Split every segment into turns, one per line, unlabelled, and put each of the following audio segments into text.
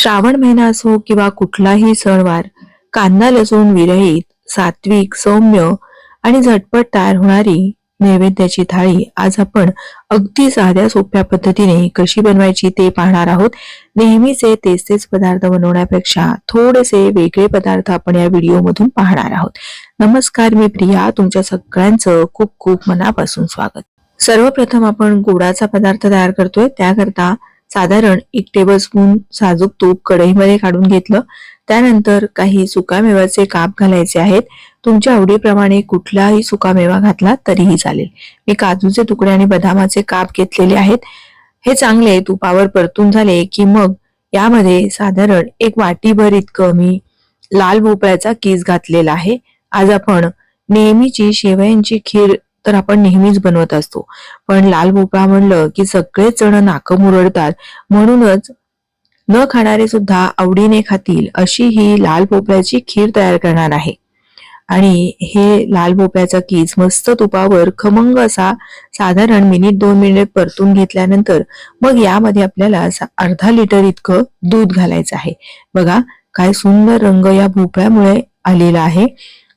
श्रावण महिना असो किंवा कुठलाही सणवार कांदा लसूण विरहित सात्विक सौम्य आणि झटपट तयार होणारी नैवेद्याची थाळी आज आपण अगदी साध्या सोप्या पद्धतीने कशी बनवायची ते पाहणार आहोत. नेहमीचे तेच तेच पदार्थ बनवण्यापेक्षा थोडेसे वेगळे पदार्थ आपण या व्हिडिओमधून पाहणार आहोत. नमस्कार मी प्रिया. तुमच्या सगळ्यांचं खूप खूप मनापासून स्वागत. सर्वप्रथम आपण गोडाचा पदार्थ तयार करतोय. त्याकरता साधारण एक टेबलस्पून साजूक तूप कढईमध्ये काढून घेतलं. त्यानंतर काही सुकामेव्याचे काप घालायचे आहेत. तुमच्या आवडीप्रमाणे कुठलाही सुकामेवा घातला तरीही चालेल. मी काजूचे तुकडे आणि बदामाचे काप घेतलेले आहेत. हे चांगले तुपावर परतून झाले की मग यामध्ये साधारण एक वाटीभर इतकं मी लाल भोपळ्याचा किस घातलेला आहे. आज आपण नेहमीची शेवयांची खीर तर आपण नेहमीच बनवत असतो. पण लाल भोपळा म्हणलं की सगळेच जण नाकं मुरडतात. म्हणूनच न खाणारे सुद्धा आवडीने खातील अशी ही लाल भोपळ्याची खीर तयार करणार आहे. आणि हे लाल भोपळ्याचा कीस मस्त तुपावर खमंग असा साधारण मिनिट दोन मिनिट परतून घेतल्यानंतर मग यामध्ये आपल्याला अर्धा लिटर इतकं दूध घालायचं आहे. बघा काय सुंदर रंग या भोपळ्यामुळे आलेला आहे.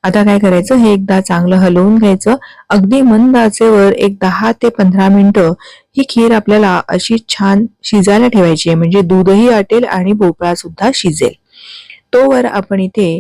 आता काय करायचं? हे एकदा चांगलं हलवून घ्यायचं. अगदी मंद आचेवर एक दहा ते पंधरा मिनिटं ही खीर आपल्याला अशी छान शिजायला ठेवायची आहे. म्हणजे दूधही आटेल आणि भोपळा सुद्धा शिजेल तोवर आपण इथे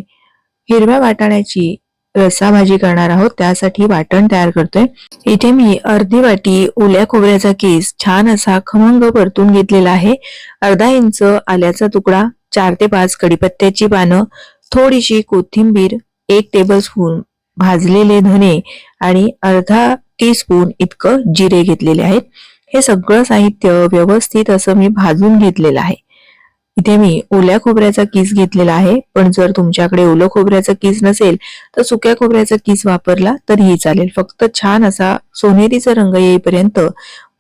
हिरव्या वाटाण्याची रस्सा भाजी करणार आहोत. त्यासाठी वाटण तयार करतोय. इथे मी अर्धी वाटी ओल्या खोबऱ्याचा केस छान असा खमंग परतून घेतलेला आहे. अर्धा इंच आल्याचा तुकडा चार ते पाच कडीपत्त्याची पानं थोडीशी कोथिंबीर एक टेबलस्पून भाजलेले धने आणि अर्धा टीस्पून इतकं जिरे घेतलेले आहेत. हे सगळं साहित्य व्यवस्थित असं मी भाजून घेतलेलं आहे. इथे मी ओल्या खोबऱ्याचा किस घेतलेला आहे. पण जर तुमच्याकडे ओलं खोबऱ्याचा किस नसेल तर सुक्या खोबऱ्याचा किस वापरला तरीही चालेल. फक्त छान असा सोनेरीचा रंग येईपर्यंत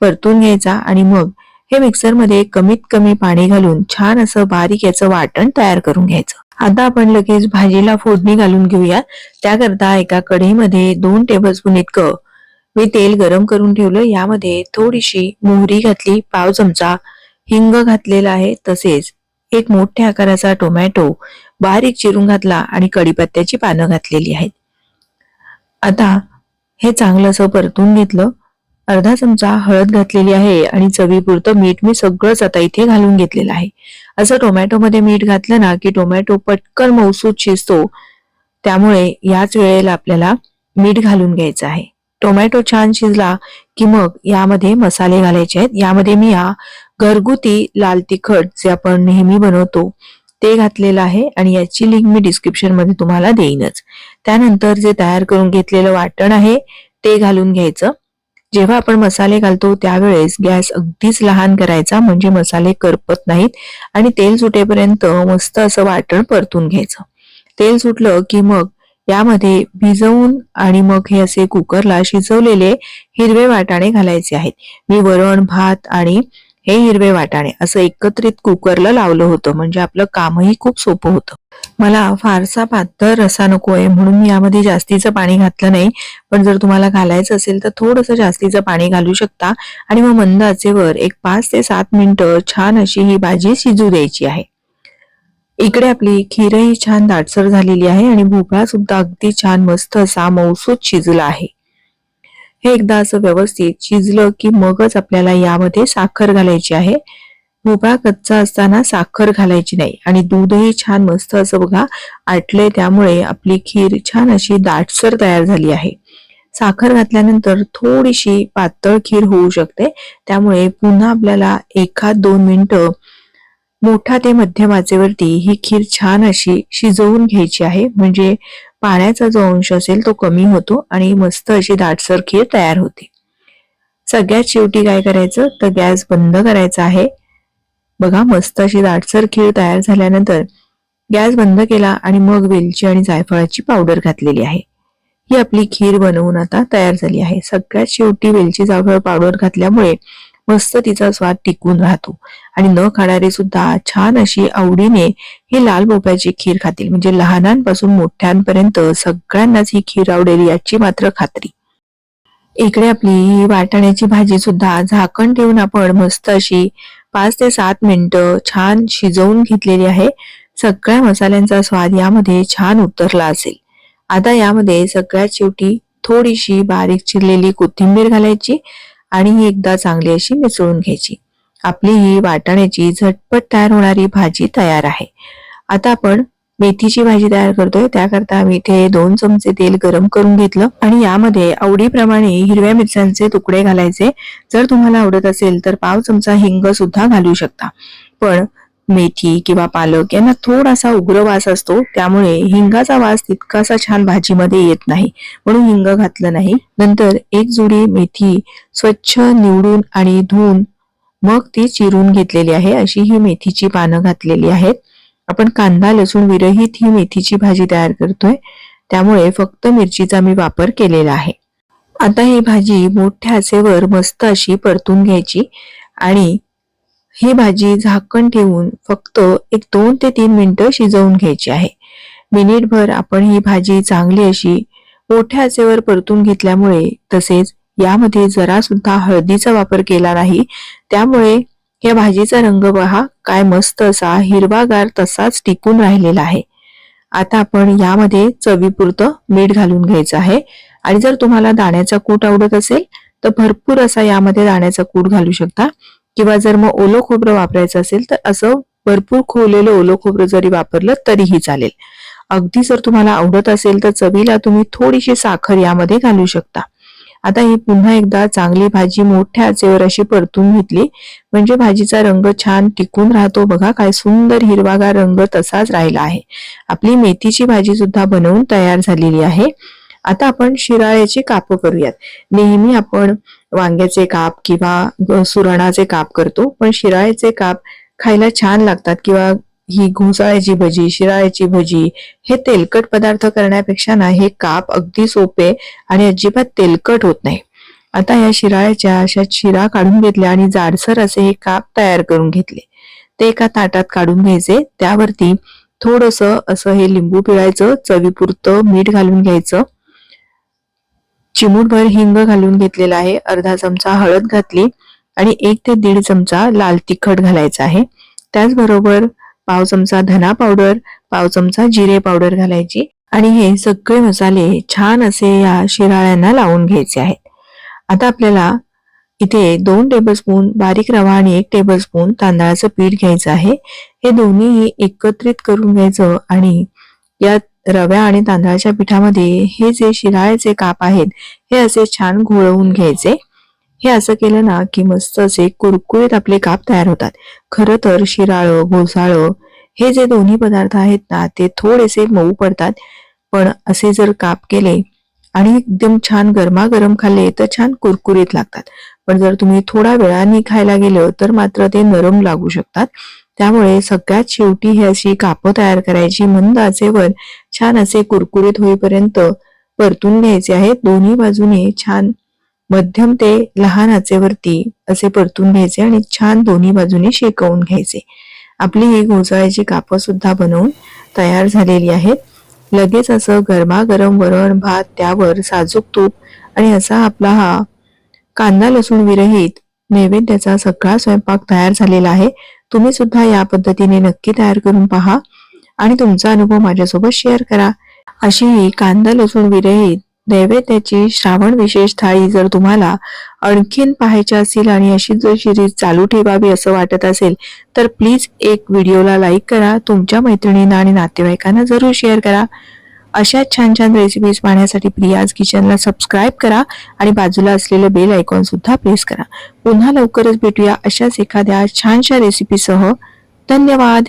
परतून घ्यायचा आणि मग हे मिक्सरमध्ये कमीत कमी पाणी घालून छान असं बारीक याचं वाटण तयार करून घ्यायचं. आता आपण लगेच भाजीला फोडणी घालून घेऊया. त्याकरता एका कढईमध्ये दोन टेबलस्पून इतकं मी तेल गरम करून ठेवलं. यामध्ये थोडीशी मोहरी घातली पाव चमचा हिंग घातलेला आहे तसेच एक मोठ्या आकाराचा टोमॅटो बारीक चिरून घातला आणि कडीपत्त्याची पानं घातलेली आहेत. आता हे चांगलं असं परतून घेतलं. अर्धा चमचा हळद घातलेली आहे आणि चवीपुरतं मीठ मी सगळंच आता इथे घालून घेतलेलं आहे. असं टोमॅटोमध्ये मीठ घातलं ना की टोमॅटो पटकन मौसूद शिजतो त्यामुळे याच वेळेला आपल्याला मीठ घालून घ्यायचं आहे. टोमॅटो छान शिजला की मग यामध्ये मसाले घालायचे आहेत. यामध्ये मी हा घरगुती लाल तिखट जे आपण नेहमी बनवतो ते घातलेलं आहे आणि याची लिंक मी डिस्क्रिप्शनमध्ये तुम्हाला देईनच. त्यानंतर जे तयार करून घेतलेलं वाटण आहे ते घालून घ्यायचं. जेव्हा आपण मसाले घालतो त्यावेळेस गॅस अगदीच लहान करायचा म्हणजे मसाले करपत नाहीत आणि तेल सुटेपर्यंत मस्त असं वाटण परतून घ्यायचं. तेल सुटलं की मग यामध्ये भिजवून आणि मग हे असे कुकरला शिजवलेले हिरवे वाटाणे घालायचे आहेत. मी वरण भात आणि हे हिरवे वाटाणे असं एकत्रित कुकरला लावलं होतं. म्हणजे आपलं कामही खूप सोपं होतं. मला फारसा पातळ रसा नको आहे. म्हणून मी यामध्ये जास्तीचं पाणी घातलं नाही. पण जर तुम्हाला घालायचं असेल तर थोडंसं जास्तीचं पाणी घालू शकता. आणि मग मंद आचेवर एक पाच ते सात मिनिटं छान अशी ही भाजी शिजू द्यायची आहे. इकडे आपली खीरही छान दाटसर झालेली आहे आणि भोपळा सुद्धा अगदी छान मस्त असा मौसूद शिजला आहे. हे एकदा असं व्यवस्थित शिजलं की मगच आपल्याला यामध्ये साखर घालायची आहे. भोपळा कच्चा असताना साखर घालायची नाही आणि दूधही छान मस्त असं बघा आटलंय त्यामुळे आपली खीर छान अशी दाटसर तयार झाली आहे. साखर घातल्यानंतर थोडीशी पातळ खीर होऊ शकते. त्यामुळे पुन्हा आपल्याला एखाद दोन मिनिटं मोठा ते मध्यम आचेवरती ही खीर छान अशी शिजवून घ्यायची आहे. म्हणजे पाण्याचा जो अंश असेल तो कमी होतो आणि मस्त अशी दाटसर खीर तयार होते. सगळ्यात शेवटी काय करायचं? तर गॅस बंद करायचा आहे. बघा मस्त अशी दाटसर खीर तयार झाल्यानंतर गॅस बंद केला आणि मग वेलची आणि जायफळाची पावडर घातलेली आहे. ही आपली खीर बनवून आता तयार झाली आहे. सगळ्यात शेवटी वेलची जायफळ पावडर घातल्यामुळे मस्त तिचा स्वाद टिकून राहतो. आणि न खाणारे सुद्धा छान अशी आवडीने ही लाल भोपळ्याची खीर खातील. म्हणजे लहानांपासून मोठ्यांपर्यंत सगळ्यांनाच ही खीर आवडेल याची मात्र खात्री. इकडे आपली वाटाण्याची भाजी सुद्धा झाकण ठेवून आपण मस्त अशी पाच ते सात मिनिटं छान शिजवून घेतलेली आहे. सगळ्या मसाल्यांचा स्वाद यामध्ये छान उतरला असेल. आता यामध्ये सगळ्यात शेवटी थोडीशी बारीक चिरलेली कोथिंबीर घालायची. आणि ही एकदा चांगली अशी मिसळून घ्यायची. आपली ही वाटाण्याची झटपट तयार होणारी भाजी तयार आहे. आता आपण मेथीची भाजी तयार करतोय. त्याकरता आम्ही इथे दोन चमचे तेल गरम करून घेतलं आणि यामध्ये आवडीप्रमाणे हिरव्या मिरच्यांचे तुकडे घालायचे. जर तुम्हाला आवडत असेल तर पाव चमचा हिंग सुद्धा घालू शकता. पण मेथी किंवा पालक यांना थोडासा उग्र वास असतो. त्यामुळे हिंगाचा वास तितकासा छान भाजीमध्ये येत नाही. म्हणून हिंग घातलं नाही. नंतर एक जुडी मेथी स्वच्छ निवडून आणि धुवून मग ती चिरून घेतलेली आहे. अशी ही मेथीची पानं घातलेली आहेत. आपण कांदा लसूण विरहित ही मेथीची भाजी तयार करतोय. त्यामुळे फक्त मिरचीचा मी वापर केलेला आहे. आता ही भाजी मोठ्या आचेवर मस्त अशी परतून घ्यायची आणि ही भाजी झाकण ठेवून फक्त एक दोन ते तीन मिनिटं शिजवून घ्यायची आहे. मिनिटभर आपण ही भाजी चांगली अशी मोठ्या आचेवर परतून घेतल्यामुळे तसेच यामध्ये जरा सुद्धा हळदीचा वापर केला नाही त्यामुळे या भाजीचा रंग पहा काय मस्त असा हिरवागार तसाच टिकून राहिलेला आहे. आता आपण यामध्ये चवीपुरतं मीठ घालून घ्यायचं आहे. आणि जर तुम्हाला दाण्याचा कूट आवडत असेल तर भरपूर असा यामध्ये दाण्याचा कूट घालू शकता. किंवा जर मग ओलं खोबरं वापरायचं असेल तर असं भरपूर खोवलेलं ओलं खोबरं जरी वापरलं तरीही चालेल. अगदी जर तुम्हाला आवडत असेल तर चवीला तुम्ही थोडीशी साखर यामध्ये घालू शकता. आता ही पुन्हा एकदा चांगली भाजी मोठ्या आचेवर अशी परतून घेतली. म्हणजे भाजीचा रंग छान टिकून राहतो. बघा काय सुंदर हिरवागार रंग तसाच राहिला आहे. आपली मेथीची भाजी सुद्धा बनवून तयार झालेली आहे. आता आपण शिराळ्याची काप करूयात. नेहमी आपण वांग्याचे काप किंवा सुरणाचे काप करतो. पण शिराळ्याचे काप खायला छान लागतात किंवा ही घोसाळ्याची भजी शिराळ्याची भजी हे तेलकट पदार्थ करण्यापेक्षा ना हे काप अगदी सोपे आणि अजिबात तेलकट होत नाही. आता या शिराळ्याच्या अशा शिरा काढून घेतल्या आणि जाडसर असे हे काप तयार करून घेतले. ते एका ताटात काढून घ्यायचे. त्यावरती थोडस असं हे लिंबू पिळायचं चवीपुरतं मीठ घालून घ्यायचं. चिमूटभर हिंग घालून घेतलेला आहे. अर्धा चमचा हळद घातली आणि एक ते दीड चमचा लाल तिखट घालायचा आहे. त्याचबरोबर पाव चमचा धना पावडर पाव चमचा जिरे पावडर घालायची आणि हे सगळे मसाले छान असे या शिराळ्यांना लावून घ्यायचे आहेत. आता आपल्याला इथे दोन टेबलस्पून बारीक रवा आणि एक टेबलस्पून तांदळाचं पीठ घ्यायचं आहे. हे दोन्हीही एकत्रित करून घ्यायचं आणि यात रव्या आणि तांदळाच्या पिठामध्ये हे जे शिराळ्याचे काप आहेत हे असे छान घोळवून घ्यायचे. हे असं केलं ना की मस्त असे कुरकुरीत आपले काप तयार होतात. खरं तर शिराळ घोसाळं हे जे दोन्ही पदार्थ आहेत ना ते थोडेसे मऊ पडतात. पण असे जर काप केले आणि एकदम छान गरमागरम खाल्ले तर छान कुरकुरीत लागतात. पण जर तुम्ही थोडा वेळाने खायला गेलं तर मात्र ते नरम लागू शकतात. त्यामुळे सगळ्यात शेवटी ही अशी कापं तयार करायची. मंद आचेवर छान असे कुरकुरीत होईपर्यंत परतून घ्यायचे आहेत. दोन्ही बाजूने छान मध्यम ते लहान आचेवरती असे परतून घ्यायचे आणि छान दोन्ही बाजूने शेकवून घ्यायचे. आपली ही घोसाळ्याची कापं सुद्धा बनवून तयार झालेली आहेत. लगेच असं गरमागरम वरण भात त्यावर साजूक तूप आणि असा आपला हा कांदा लसूण विरहित नैवेद्याचा सगळा स्वयंपाक तयार झालेला आहे. तुम्ही सुद्धा या पद्धतीने नक्की तयार करून पहा आणि तुमचा अनुभव माझ्यासोबत शेअर करा. अशी ही कांदा लसूण विरहित नैवेद्याची श्रावण विशेष थाळी जर तुम्हाला आणखीन पाहायची असेल आणि अशी जर सिरीज चालू ठेवावी असं वाटत असेल तर प्लीज एक व्हिडिओला लाईक करा. तुमच्या मैत्रिणींना आणि नातेवाईकांना जरूर शेअर करा. अशाच छान छान रेसिपीज पाहण्यासाठी प्रियाज किचनला सबस्क्राईब करा आणि बाजूला असलेलं बेल आयकॉन सुद्धा प्रेस करा. पुन्हा लवकरच भेटूया अशाच एखाद्या छानशा रेसिपीसह धन्यवाद.